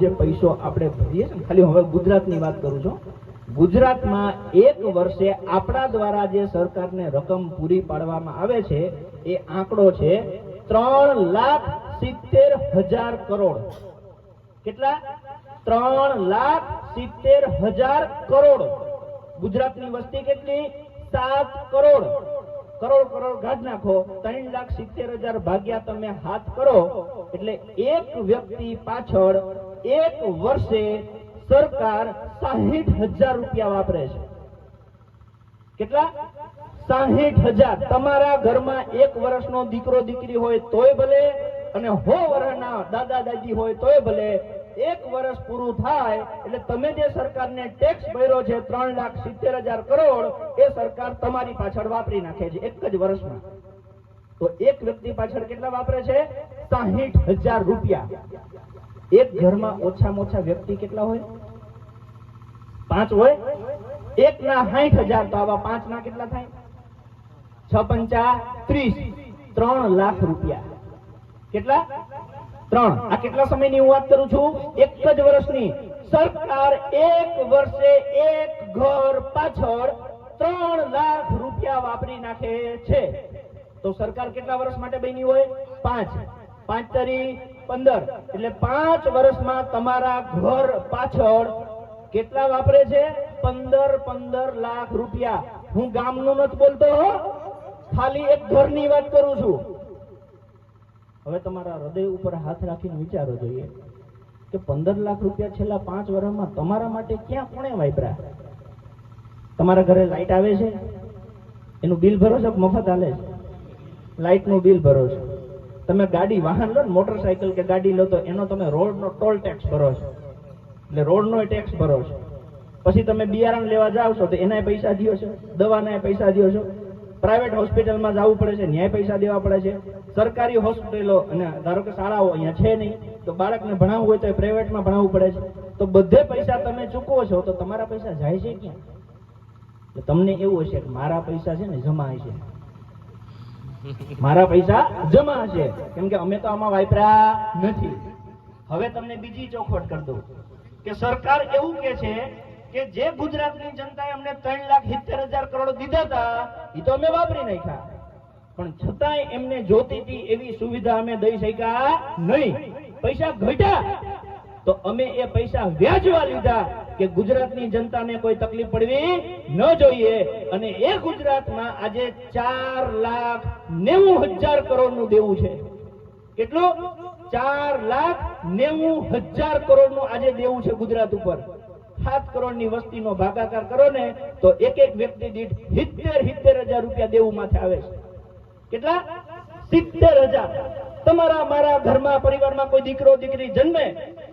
જે પૈસો આપણે ભરીએ છીએ ખાલી હવે ગુજરાતની વાત કરું છું. ગુજરાતમાં એક વર્ષે આપણા દ્વારા જે સરકારને રકમ પૂરી પાડવામાં આવે છે, એ આંકડો છે ત્રણ લાખ સિત્તેર હજાર કરોડ. કેટલા? ત્રણ લાખ સિત્તેર હજાર કરોડ. ગુજરાતની વસ્તી કેટલી? સાત કરોડ. કરોડ કરોડ ગાઢ નાખો, ત્રણ લાખ સિત્તેર હજાર ભાગ્યા તમે હાથ કરો, એટલે એક વ્યક્તિ પાછળ એક વર્ષે સરકાર સાહીઠ હજાર રૂપિયા વાપરે છે. કેટલા? સાહીઠ હજાર. તમારા ઘરમાં એક વર્ષનો દીકરો દીકરી હોય તોય ભલે અને હો વર્ષના દાદા દાદી હોય તોય ભલે, એક વર્ષ પૂરું થાય એટલે તમે જે સરકારને ટેક્સ ભર્યો છે ત્રણ લાખ સિત્તેર હજાર કરોડ, એ સરકાર તમારી પાછળ વાપરી નાખે છે એક જ વર્ષમાં. તો એક વ્યક્તિ પાછળ કેટલા વાપરે છે? સાહીઠ હજાર રૂપિયા. એક ઘરમાં ઓછામાં ઓછા વ્યક્તિ કેટલા હોય? પાંચ હોય? એક ના સાઠ હજાર તો આવા પાંચ ના કેટલા થાય? છ પંચા ત્રીસ. ત્રણ લાખ રૂપિયા. કેટલા? ત્રણ. આ કેટલા સમયની હું વાત કરું છું? એક જ વર્ષની. સરકાર એક વર્ષે એક ઘર પાછળ ત્રણ લાખ રૂપિયા વાપરી નાખે છે. તો સરકાર કેટલા વર્ષ માટે બની હોય? પાંચ. પાંચ તરી પંદર. એટલે પાંચ વર્ષમાં તમારા ઘર પાછળ કેટલા વાપરે છે? પંદર પંદર લાખ રૂપિયા. હું ગામનું નથી બોલતો ખાલી એક ઘરની વાત કરું છું. હવે તમારા હૃદય ઉપર હાથ રાખીને વિચારો જોઈએ કે પંદર લાખ રૂપિયા છેલ્લા પાંચ વર્ષમાં તમારા માટે ક્યાં કોણે વાપર્યા? તમારા ઘરે લાઇટ આવે છે? એનું બિલ ભરો છો મફત હાલે છે? લાઇટનું બિલ ભરો છો? તમે ગાડી વાહન લો ને મોટરસાયકલ કે ગાડી લો તો એનો તમે રોડનો ટોલ ટેક્સ ભરો છો. એટલે રોડનો ટેક્સ ભરો છો. પછી તમે બિયારણ લેવા જાવ છો તો એનાય પૈસા દ્યો છો દવાના પૈસા દ્યો છો. પ્રાઇવેટ હોસ્પિટલમાં જવું પડે છે, ન્યાય પૈસા દેવા પડે છે. સરકારી હોસ્પિટલો અને ધારો કે શાળાઓ અહીંયા છે નહીં, તો બાળકને ભણાવવું હોય તો પ્રાઇવેટમાં ભણાવવું પડે છે. તો બધે પૈસા તમે ચૂકવો છો તો તમારા પૈસા જાય છે ક્યાં? તમને એવું હશે કે મારા પૈસા છે ને જમા હશે. મારા પૈસા જમા હશે કેમ કે અમે તો આમાં વાપર્યા નથી. હવે તમને બીજી ચોખવટ કરી દઉં. કે સરકાર એવું કે છે કે જે ગુજરાતની જનતાએ અમને ત્રણ લાખ સિત્તેર હજાર કરોડ દીધા હતા એ તો અમે વાપરી નાખ્યા. પણ છતાંય એમને જોતી હતી એવી સુવિધા અમે દઈ શક્યા નહીં. પૈસા ઘટ્યા. તો અમે એ પૈસા વ્યાજવા લીધા. કે ગુજરાતની જનતાને કોઈ તકલીફ પડવી ન જોઈએ. અને એ ગુજરાતમાં આજે ચાર લાખ નેવું હજાર કરોડનું દેવું છે. કેટલું? ચાર લાખ નેવું હજાર કરોડનું આજે દેવું છે ગુજરાત ઉપર. સાત કરોડની વસ્તીનો ભાગાકાર કરો ને તો એક એક વ્યક્તિ દીઠ સિત્તેર સિત્તેર હજાર રૂપિયા દેવું માથે આવે છે. કેટલા? સિત્તેર હજાર. તમારા મારા ઘરમાં પરિવારમાં કોઈ દીકરો દીકરી જન્મે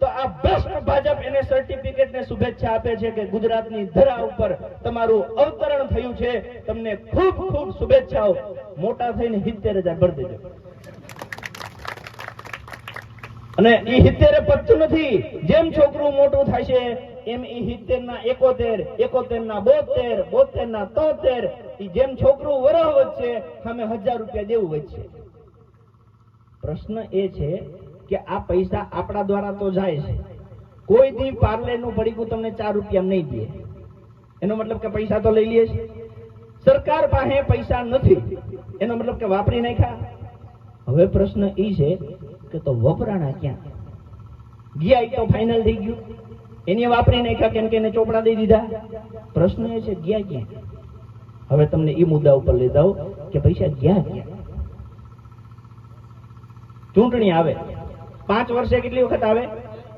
તો આ બેસ્ટ ભાજપ એને સર્ટિફિકેટ ને શુભેચ્છા આપે છે કે ગુજરાતની ધરા ઉપર તમારું અવતરણ થયું છે. તમને ખૂબ ખૂબ શુભેચ્છાઓ. મોટા થઈને સિત્તેર હજાર ભરી દેજો. અને એ સિત્તેર પચતું નથી. જેમ છોકરું મોટું છે એમ એ સિત્તેર ના એકોતેર એકોતેર ના બોતેર બોતેર ના તોતેર. એ જેમ છોકરું વરહ વધશે, સામે હજાર રૂપિયા દેવું વધશે. પ્રશ્ન એ છે કે આ પૈસા આપણા દ્વારા તો જાય છે. કોઈ દી પાર્લે નું પડીકું તમને ચાર રૂપિયા નહીં દે. એનો મતલબ કે પૈસા તો લઈ લે છે. સરકાર પાસે પૈસા નથી. એનો મતલબ કે વાપરી નાખ્યા. હવે પ્રશ્ન એ છે કે તો વપરાણા ક્યાં? ગયા તો ફાઇનલ થઈ ગયું. એને વાપરી નાખ્યા કેમ કે એને ચોપડા દઈ દીધા. પ્રશ્ન એ છે ગયા ક્યાં? હવે તમને એ મુદ્દા ઉપર લઈ કે પૈસા ગયા? ક્યાં ચૂંટણી આવે. પાંચ વર્ષે કેટલી વખત આવે?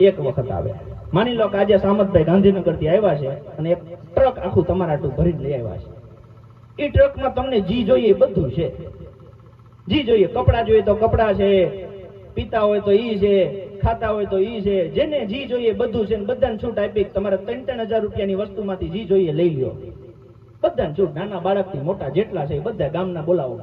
એક વખત આવે. માની લો કે આજે સામતભાઈ ગાંધીનગરથી આવ્યા છે અને એક ટ્રક આખું તમારા આટલું ભરીને લઈ આવ્યા છે. એ ટ્રકમાં તમને જી જોઈએ બધું છે. જી જોઈએ. કપડા જોઈએ તો કપડા છે, પીતા હોય તો ઈ છે, ખાતા હોય તો ઈ છે. જેને જી જોઈએ બધું છે બધાને છૂટ આપી તમારે ત્રણ ત્રણ હજાર રૂપિયાની વસ્તુમાંથી જી જોઈએ લઈ લ્યો. બધાને છૂટ. નાના બાળકથી મોટા જેટલા છે બધા ગામના બોલાવો.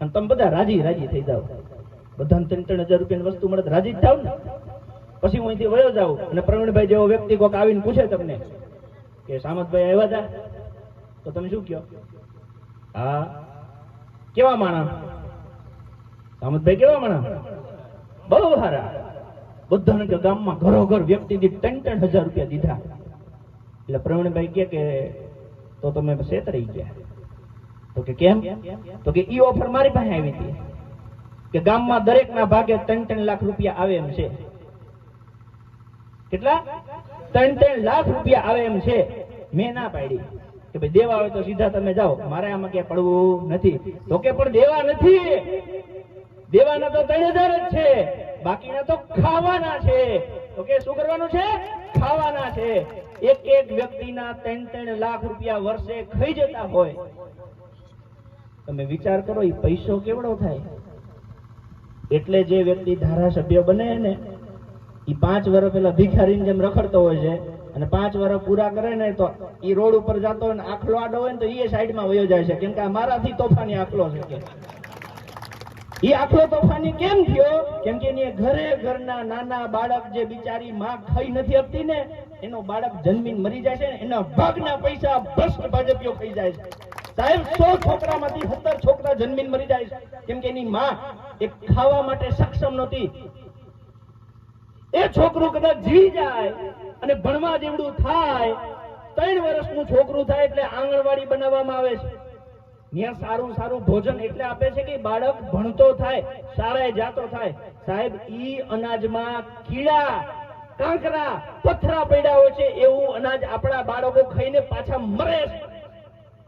અને તમે બધા રાજી રાજી થઈ જાઓ. બધાને ત્રણ ત્રણ હજાર રૂપિયાની વસ્તુ મળે રાજી જ થાવ ને. પછી હું અહીંથી વયો જાઉં અને પ્રવીણભાઈ જેવો વ્યક્તિ કોક આવીને પૂછે તમને કે સામતભાઈ આવ્યા હતા તો તમે શું કહો? હા. કેવા માણા? સામતભાઈ કેવા માણા? બહુ સારા. બધાને કે ગામમાં ઘરો ઘર વ્યક્તિ દીઠ ત્રણ ત્રણ હજાર રૂપિયા દીધા. એટલે પ્રવીણભાઈ કે તો તમે છેતરાઈ ગયા. તો કે કેમ? તો કે ઈ ઓફર મારી પાસે આવી હતી. કે ગામમાં દરેકના ભાગે ત્રણ ત્રણ લાખ રૂપિયા આવે એમ છે. કેટલા? ત્રણ ત્રણ લાખ રૂપિયા આવે એમ છે. મેં ના પાડી. કે ભાઈ દેવા હોય તો સીધા તમે જાઓ. મારે આમાં ક્યાં પડવું નથી. તો કે પણ દેવા નથી. દેવાના તો ત્રણ હજાર જ છે. બાકીના તો ખાવાના છે. તો કે શું કરવાનું છે? ખાવાના છે. એક એક વ્યક્તિના ત્રણ ત્રણ લાખ રૂપિયા વર્ષે ખાઈ જતા હોય. તમે વિચાર કરો એ પૈસો કેવડો થાય? એટલે જે વ્યક્તિ ધારાસભ્ય બને ને એ પાંચ વર્ષ પેલા ભિખારીની જેમ રખડતો હોય છે અને પાંચ વર્ષ પૂરા કરે ને તો એ રોડ ઉપર જતો હોય ને આખલો આડો હોય ને તો એ સાઈડમાં વયો જાય છે. કેમ કે મારાથી તોફાની આખલો છે એ આખલો તોફાની કેમ થયો? કેમ કે એની ઘરે ઘરના નાના બાળક જે બિચારી માં ખાઈ નથી આપતી ને, એનો બાળક જન્મીને મરી જાય છે એના ભાગના પૈસા ભ્રષ્ટ ભાજપીઓ ખાઈ જાય છે. સાહેબ, સો છોકરામાંથી સત્તર છોકરા જન્મીને મરી જાય કેમ કે એની માં એ ખાવા માટે સક્ષમ નહોતી. એ છોકરું કદાચ જીવી જાય અને ભણવા જેવડું થાય, ત્રણ વર્ષનું છોકરું થાય એટલે આંગણવાડી બનાવવામાં આવે છે. ત્યાં સારું સારું ભોજન એટલે આપે છે કે બાળક ભણતો થાય, શાળાએ જાતો થાય. સાહેબ, ઈ અનાજમાં કીડા, કાંકરા, પથરા પડ્યા હોય છે, એવું અનાજ આપણા બાળકો ખાઈને પાછા મરે છે.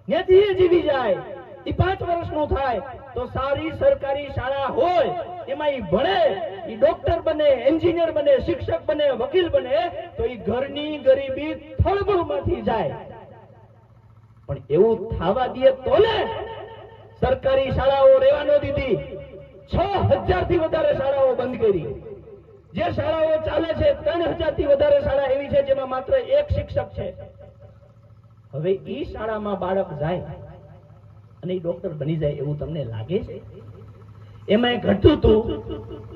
ત્યાંથી જીવી જાય. એ પાંચ વર્ષનું થાય, તો સારી સરકારી શાળા હોય, એમાં એ ભણે, એ ડોક્ટર બને, એન્જિનિયર બને, શિક્ષક બને, વકીલ બને, તો એ ઘરની ગરીબી થળબળમાંથી જાય. પણ એવું થવા દે તો ને, સરકારી શાળાઓ રહેવા ન દીધી. છ હજારથી વધારે શાળાઓ બંધ કરી. જે શાળાઓ ચાલે છે, ત્રણ હજારથી વધારે શાળા એવી છે જેમાં માત્ર એક શિક્ષક છે. હવે એ શાળામાં બાળક જાય અને એ ડોક્ટર બની જાય એવું તમને લાગે છે? એમાં ઘટતું હતું.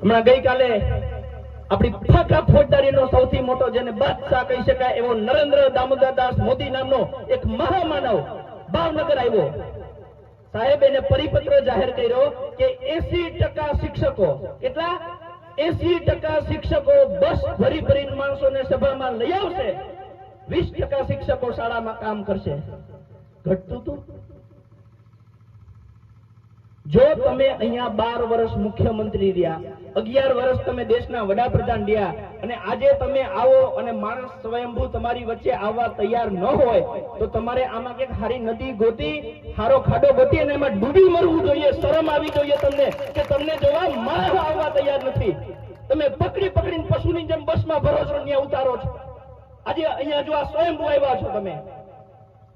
હમણાં ગઈકાલે આપણી ફાકા ફોજદારીનો સૌથી મોટો જેને બાદશાહ કહી શકાય એવો નરેન્દ્ર દામોદર દાસ મોદી નામનો એક મહામાનવ ભાવનગર આવ્યો. સાહેબ એને પરિપત્ર જાહેર કર્યો કે એસી ટકા શિક્ષકો, કેટલા? એસી ટકા શિક્ષકો બસ ભરી ભરીને માણસોને સભામાં લઈ આવશે. વીસ ટકા શિક્ષકો શાળામાં કામ કરશે. ઘટતું તું? જો તમે અહીંયા બાર વર્ષ મુખ્યમંત્રી રહ્યા, અગિયાર વર્ષ તમે દેશના વડાપ્રધાન રહ્યા, અને આજે તમે આવો અને માણસ સ્વયંભૂ તમારી વચ્ચે આવવા તૈયાર ન હોય, તો તમારે આમાં કંઈક હારી નદી ગોતી, હારો ખાડો ગોતી અને એમાં ડૂબી મરવું જોઈએ, શરમ આવી જોઈએ તમને કે તમને જોવા માણસ આવવા તૈયાર નથી. તમે પકડી પકડીને પશુની જેમ બસમાં ભરો છો ત્યાં ઉતારો છો. આજે અહીંયા જો આ સ્વયંભૂ આવ્યા છો તમે,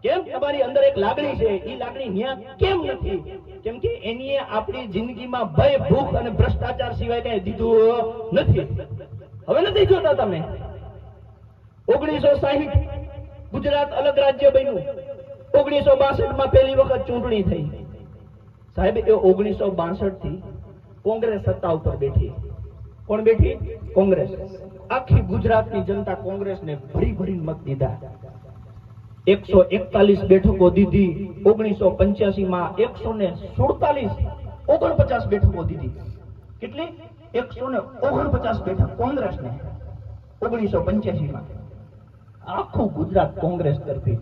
કેમ તમારી અંદર એક લાગણી છે? એ લાગણી ન્યા કેમ નથી? કેમ કે એની આપણી જિંદગીમાં ભય, ભૂખ અને ભ્રષ્ટાચાર સિવાય કઈ દીધું નથી. હવે નથી જોતા તમે? ઓગણીસો સાહીઠ ગુજરાત અલગ રાજ્ય બન્યું. ઓગણીસો બાસઠમાં પહેલી વખત ચૂંટણી થઈ. સાહેબ, એ ઓગણીસો બાસઠથી કોંગ્રેસ સત્તા ઉપર બેઠી. કોણ બેઠી? કોંગ્રેસ. આખી ગુજરાતની જનતા કોંગ્રેસને ભરી ભરીને મત દીધા. એકસો એકતાલીસ બેઠકો દીધી, ઓગણીસો પંચ્યાસી માં એકસો ને સુડતાલીસ, ઓગણપચાસ બેઠકો દીધી. કેટલી? એકસો ને ઓગણપચાસ બેઠક કોંગ્રેસને, ઓગણીસો પંચ્યાસી માં આખું ગુજરાત કોંગ્રેસ તરફી.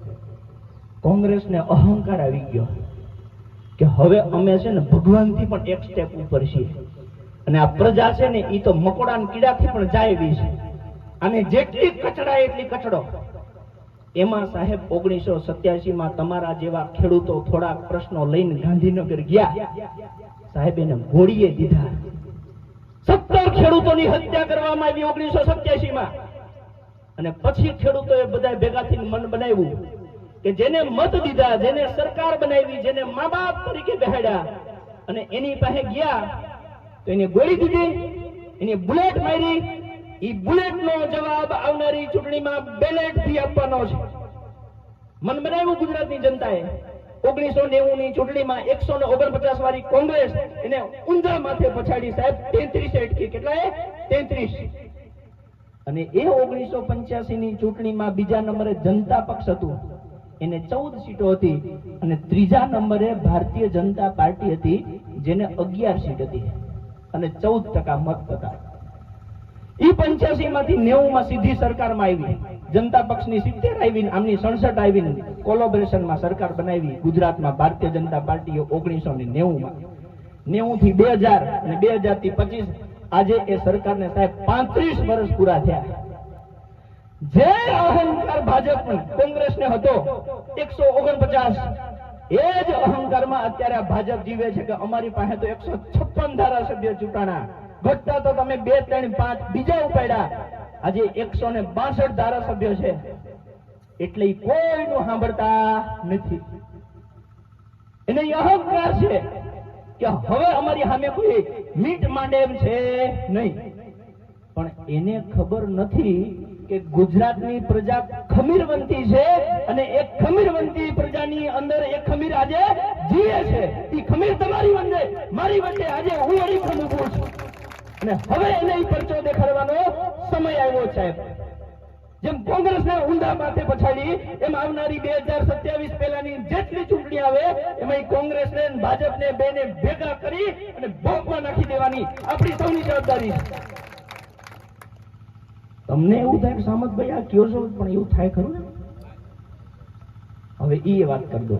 કોંગ્રેસને અહંકાર આવી ગયો. કે હવે અમે છે ને ભગવાનથી પણ એક સ્ટેપ ઉપર છીએ. અને આ પ્રજા છે ને એ તો મકોડા કીડાથી પણ જાય એવી છે. અને જેટલી કચડા એટલી કચડો. એમાં સાહેબ ઓગણીસો સત્યાસી માં તમારા જેવા ખેડૂતો થોડાક પ્રશ્નો લઈને ગાંધીનગર ગયા. સાહેબ એને ગોળીએ દીધા. સત્તર ખેડૂતોની હત્યા કરવામાં આવી ઓગણીસો સત્યાસી માં અને પછી ખેડૂતોએ બધા ભેગા થઈને મન બનાવ્યું કે જેને મત દીધા, જેને સરકાર બનાવી, જેને મા બાપ તરીકે બેહાડ્યા, અને એની પાસે ગયા તો એને ગોળી દીધી, એને બુલેટ મારી. એ બુલેટનો જવાબ આવનારી ચૂંટણીમાં બેલેટથી આપવાનો છે. મન બનાવ્યું ગુજરાતની જનતાએ? ઓગણીસો નેવું ની ચૂંટણીમાં એકસો ને ઓગણપચાસ વાળી કોંગ્રેસ એને ઊંધા માથે પછાડી સાહેબ, તેત્રીસ અટકી. કેટલા તેત્રીસ. અને એ ઓગણીસો પંચ્યાસી ની ચૂંટણીમાં બીજા નંબરે જનતા પક્ષ હતું. એને ચૌદ સીટો હતી અને ત્રીજા નંબરે ભારતીય જનતા પાર્ટી હતી, જેને અગિયાર સીટ હતી. અને ચૌદ ટકા મત હતા. ઈ પંચ્યાસી માંથી નેવું માં સીધી સરકારમાં આવી. જનતા પક્ષની સિત્તેર આવી આમની સડસઠ આવી કોલોબરેશનમાં સરકાર બનાવી ગુજરાતમાં ભારતીય જનતા પાર્ટીએ ઓગણીસો ને નેવું માં નેવું થી બે હજાર અને બે હજારથી પચીસ આજે એ સરકારને સાહેબ પાંત્રીસ વર્ષ પૂરા થયા. જે અહંકાર ભાજપ કોંગ્રેસને હતો એકસો ઓગણપચાસ. એ જ અહંકારમાં અત્યારે ભાજપ જીવે છે કે અમારી પાસે તો એકસો છપ્પન ધારાસભ્ય ચૂંટાણા. ઘટતા તો તમે બે, ત્રણ, પાંચ બીજા ઉપાડ્યા. આજે એકસો ને બાસઠ ધારાસભ્યો છે. એટલે કોઈનું સાંભળતા નથી. એને અહંકાર છે કે હવે અમારી સામે કોઈ મીટ માંડે એમ છે નહીં. પણ એને ખબર નથી કે ગુજરાતની પ્રજા ખમીરવંતી છે અને એ ખમીરવંતી પ્રજાની અંદર એ ખમીર આજે જીવે છે. એ ખમીર તમારી વંદે, મારી વંદે આજે હું અડીખમ ઊભો છું. અને હવે એને પરચો દેખાડવાનો સમય આવ્યો છે જેમ કોંગ્રેસને ઊંધા માથે પછાડી, એમ આવનારી બે હજાર સત્યાવીસ પહેલાની જેટલી ચૂંટણી આવે, એમાં ઈ કોંગ્રેસને ને ભાજપને બેને ભેગા કરી અને બોમ્બમાં નાખી દેવાની આપણી સૌની જવાબદારી છે. તમને એવું થાય સામત સામતભાઈ, આ કયો છો પણ એવું થાય ખરું ને? હવે એ વાત કરી દો.